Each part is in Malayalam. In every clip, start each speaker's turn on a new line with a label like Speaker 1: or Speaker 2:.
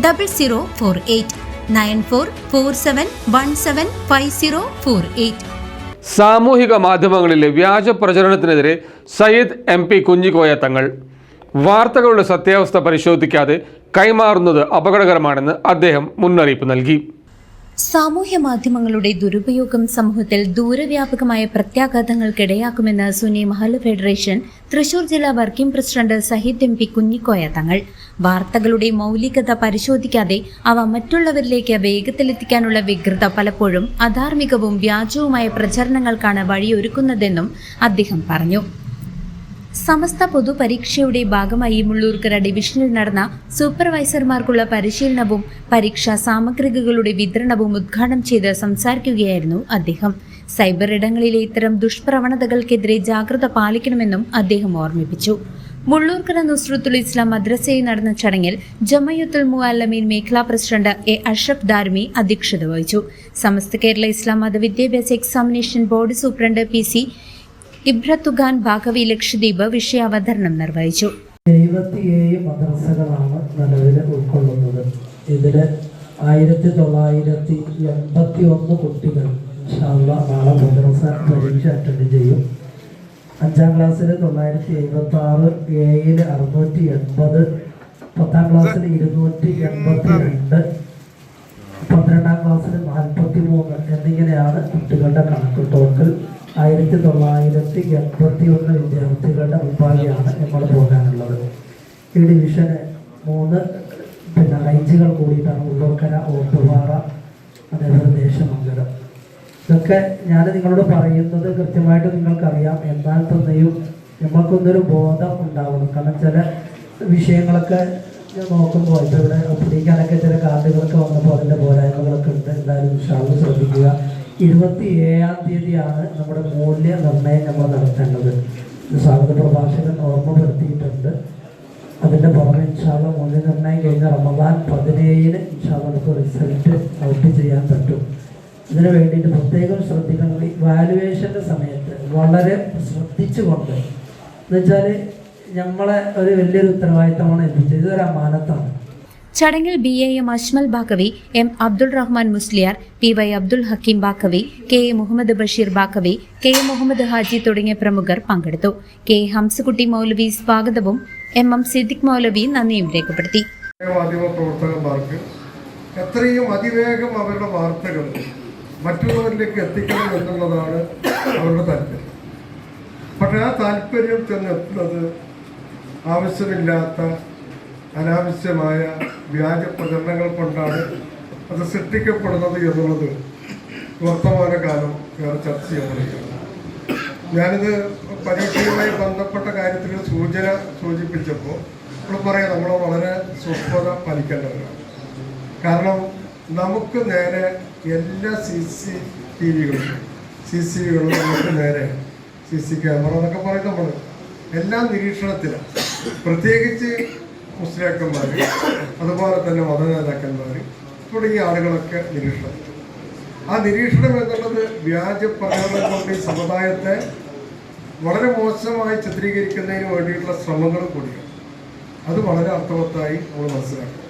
Speaker 1: double zero four eight nine four four seven one seven five zero four eight
Speaker 2: സാമൂഹിക മാധ്യമങ്ങളിലെ വ്യാജ പ്രചരണത്തിനെതിരെ സയ്യിദ് എം പി കുഞ്ഞിക്കോയ തങ്ങൾ. വാർത്തകളുടെ സത്യാവസ്ഥ പരിശോധിക്കാതെ കൈമാറുന്നത് അപകടകരമാണെന്ന് അദ്ദേഹം മുന്നറിയിപ്പ് നൽകി.
Speaker 1: സാമൂഹ്യ മാധ്യമങ്ങളുടെ ദുരുപയോഗം സമൂഹത്തിൽ ദൂരവ്യാപകമായ പ്രത്യാഘാതങ്ങൾക്കിടയാക്കുമെന്ന് സുനി മഹല്ല ഫെഡറേഷൻ തൃശൂർ ജില്ലാ working president Sahid M P Kunhikoya Thangal. വാർത്തകളുടെ മൗലികത പരിശോധിക്കാതെ അവ മറ്റുള്ളവരിലേക്ക് വേഗത്തിലെത്തിക്കാനുള്ള വികൃത പലപ്പോഴും അധാർമികവും വ്യാജവുമായ പ്രചരണങ്ങൾക്കാണ് വഴിയൊരുക്കുന്നതെന്നും അദ്ദേഹം പറഞ്ഞു. സമസ്ത പൊതുപരീക്ഷയുടെ ഭാഗമായി മുള്ളൂർക്കര ഡിവിഷനിൽ നടന്ന സൂപ്പർവൈസർമാർക്കുള്ള പരിശീലനവും പരീക്ഷാ സാമഗ്രികളുടെ വിതരണവും ഉദ്ഘാടനം ചെയ്ത് സംസാരിക്കുകയായിരുന്നു അദ്ദേഹം. സൈബർ ഇടങ്ങളിലെ ഇത്തരം ദുഷ്പ്രവണതകൾക്കെതിരെ ജാഗ്രത പാലിക്കണമെന്നും അദ്ദേഹം ഓർമ്മിപ്പിച്ചു. മുള്ളൂർക്കര നുസ്രത്തുൽ ഇസ്ലാം മദ്രസയിൽ നടന്ന ചടങ്ങിൽ ജമയത്തുൽ മുഅല്ലമീൻ മേഖലാ പ്രസിഡന്റ് എ അഷ്റഫ് ദാർമി അധ്യക്ഷത വഹിച്ചു. സമസ്ത കേരള ഇസ്ലാം മത വിദ്യാഭ്യാസ examination board superintendent P C Ibrathukhan Baqavi Lakshadweep വിഷയാവതരണം നിർവഹിച്ചു.
Speaker 3: ആയിരത്തി തൊള്ളായിരത്തി എൺപത്തി ഒന്ന് കുട്ടികൾ നാളെ മദ്രസ പരീക്ഷ അറ്റൻഡ് ചെയ്യും. അഞ്ചാം ക്ലാസ്സിൽ തൊള്ളായിരത്തി എഴുപത്തി ആറ് ഏഴിൽ അറുന്നൂറ്റി എൺപത് പത്താം ക്ലാസ്സിൽ ഇരുന്നൂറ്റി എൺപത്തി രണ്ട് പന്ത്രണ്ടാം ക്ലാസ്സിൽ നാൽപ്പത്തി മൂന്ന് എന്നിങ്ങനെയാണ് കുട്ടികളുടെ കണക്ക് ടോട്ടൽ ആയിരത്തി തൊള്ളായിരത്തി എൺപത്തി ഒന്ന് വിദ്യാർത്ഥികളുടെ ഉപാധിയാണ് നമ്മൾ പോകാനുള്ളത്. ഈ ഡിവിഷന് മൂന്ന് പിന്നെ റേഞ്ചുകൾ കൂടിയിട്ടാണ് ഉള്ളൂർക്കര ഓട്ടുപാറ അതേപോലെ ദേശമംഗലം. ഇതൊക്കെ ഞാൻ നിങ്ങളോട് പറയുന്നത് കൃത്യമായിട്ട് നിങ്ങൾക്കറിയാം. എന്നാൽ തന്നെയും നമ്മൾക്കൊന്നൊരു ബോധം ഉണ്ടാവണം. കാരണം ചില വിഷയങ്ങളൊക്കെ നോക്കുമ്പോൾ ഇപ്പോൾ ഇവിടെ പിടിക്കാനൊക്കെ ചില കാർഡുകളൊക്കെ വന്നപ്പോൾ അതിന്റെ പോരായ്മകളൊക്കെ ഉണ്ട്. എന്തായാലും ഷാൾ ശ്രദ്ധിക്കുക. ഇരുപത്തി ഏഴാം തീയതിയാണ് നമ്മുടെ മൂല്യ മൂല്യനിർണയം നമ്മൾ നടത്തേണ്ടത്. സ്വാഗത പ്രഭാഷകൻ ഓർമ്മപ്പെടുത്തിയിട്ടുണ്ട്. അതിന്റെ പുറമെ ഇൻഷാള്ള മൂല്യനിർണയം കഴിഞ്ഞ റമദാൻ പതിനേഴിന് ഇൻഷാള്ള നമുക്ക് റിസൾട്ട് ഔട്ട് ചെയ്യാൻ പറ്റും. ഇതിനു വേണ്ടിയിട്ട് പ്രത്യേകം ശ്രദ്ധിക്കണം. വാലുവേഷന്റെ സമയത്ത് വളരെ ശ്രദ്ധിച്ചുകൊണ്ട് എന്നുവെച്ചാൽ നമ്മളെ ഒരു വലിയൊരു ഉത്തരവാദിത്തമാണ് ഏൽപ്പിച്ചത്. ഇതൊരു അമാനത്താണ്.
Speaker 1: ചടങ്ങിൽ B A M Ajmal Baqavi M Abdul Rahman Musliyar P Y Abdul Hakeem Baqavi K A Muhammad Basheer Baqavi K A Muhammad Haji തുടങ്ങിയ പ്രമുഖർ പങ്കെടുത്തു. കെ ഹംസകുട്ടി മൗലവി സ്വാഗതവും എം എം സിദ്ദിഖ് മൗലവി നന്ദിയും രേഖപ്പെടുത്തി.
Speaker 4: പ്രവർത്തകന്മാർക്ക് എത്രയും അതിവേഗം അവരുടെ വാർത്തകൾ മറ്റുള്ളവരിലേക്ക് എത്തിക്കണം എന്നുള്ളതാണ് അവരുടെ താല്പര്യം. പക്ഷെ ആ താല്പര്യം ചെന്നെത്തുന്നത് ആവശ്യമില്ലാത്ത അനാവശ്യമായ വ്യാജ പ്രചരണങ്ങൾ കൊണ്ടാണ് അത് സൃഷ്ടിക്കപ്പെടുന്നത് എന്നുള്ളത് വർത്തമാനകാലം വേറെ ചർച്ച ചെയ്യപ്പെടുകയാണ് ഞാനിത് പരീക്ഷയുമായി ബന്ധപ്പെട്ട കാര്യത്തിൽ സൂചന സൂചിപ്പിച്ചപ്പോൾ നമ്മൾ പറയാം നമ്മൾ വളരെ സ്വസ്ഥത പാലിക്കേണ്ടവരാണ്. കാരണം നമുക്ക് നേരെ എല്ലാ സി സി ടി വികളും സി സി വികളും നമുക്ക് നേരെ സി സി ക്യാമറ എന്നൊക്കെ പറയും നമ്മൾ എല്ലാ നിരീക്ഷണത്തിലും. പ്രത്യേകിച്ച് മുസ്ലിയാക്കന്മാർ അതുപോലെ തന്നെ മതനേതാക്കന്മാർ തുടങ്ങിയ ആളുകളൊക്കെ നിരീക്ഷണം. ആ നിരീക്ഷണം എന്നുള്ളത് വ്യാജ പ്രകടനങ്ങളുടെ കൊണ്ട് സമുദായത്തെ വളരെ മോശമായി ചിത്രീകരിക്കുന്നതിന് വേണ്ടിയിട്ടുള്ള ശ്രമങ്ങൾ കൂടിയാണ്. അത് വളരെ അർത്ഥവത്തായി നമ്മൾ മനസ്സിലാക്കും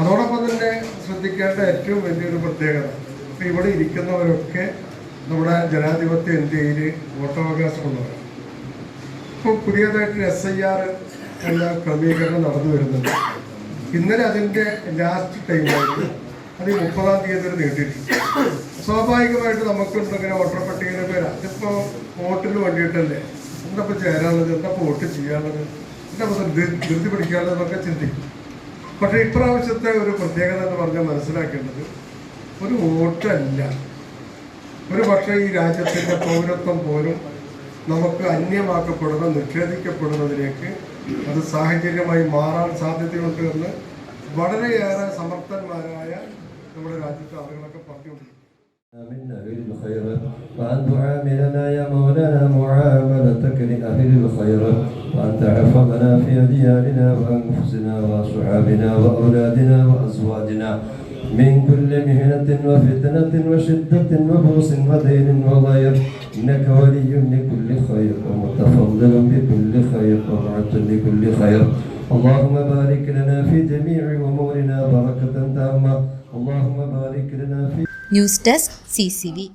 Speaker 4: അതോടൊപ്പം തന്നെ ശ്രദ്ധിക്കേണ്ട ഏറ്റവും വലിയൊരു പ്രത്യേകത ഇപ്പം ഇവിടെ ഇരിക്കുന്നവരൊക്കെ നമ്മുടെ ജനാധിപത്യ ഇന്ത്യയിൽ വോട്ടവകാശമുള്ളവരാണ്. ഇപ്പോൾ പുതിയതായിട്ട് എസ് ഐ ആർ എന്ന ക്രമീകരണം നടന്നു വരുന്നുണ്ട്. ഇന്നലെ അതിന്റെ ലാസ്റ്റ് ടൈമായിട്ട് അത് മുപ്പതാം തീയതി വരെ നീട്ടിയിട്ടുണ്ട്. സ്വാഭാവികമായിട്ട് നമുക്കുണ്ട് ഇങ്ങനെ വോട്ടർ പട്ടികയിലെ പേര്. അതിപ്പോൾ വോട്ടിന് വേണ്ടിയിട്ടല്ലേ? എന്താ ഇപ്പോൾ ചേരാനുള്ളത്? എന്താ ഇപ്പോൾ വോട്ട് ചെയ്യാനുള്ളത്? എന്താ ധൃതി പിടിക്കാനുള്ളത് എന്നൊക്കെ ചിന്തിക്കും. പക്ഷേ ഇപ്രാവശ്യത്തെ ഒരു പ്രത്യേകത എന്ന് പറഞ്ഞാൽ മനസ്സിലാക്കേണ്ടത് ഒരു വോട്ടല്ല. ഒരു പക്ഷേ ഈ രാജ്യത്തിന്റെ പൗരത്വം പോലും നമുക്ക് അന്യമാക്കപ്പെടുന്ന നിഷേധിക്കപ്പെടുന്നതിലേക്ക് അത് സാഹചര്യമായി മാറാൻ സാധ്യതയുണ്ട് എന്ന് വളരെയേറെ സമർത്ഥന്മാരായ നമ്മുടെ രാജ്യത്തെ ആളുകളൊക്കെ പറഞ്ഞുകൊണ്ടിരിക്കും
Speaker 5: من أهل الخير وأن تعاملنا يا مولانا معاملتك لأهل الخير وأن تحفظنا في أدياننا وأنفسنا وأصحابنا وأولادنا وأزواجنا من كل مهنة وفتنة وشدة وبؤس ودين وضير إنك ولي لكل خير ومتفضل بكل وبارك لكل خير اللهم بارك لنا في جميع أمورنا بركة تامة اللهم بارك لنا في
Speaker 1: نيوز ديسك سي سي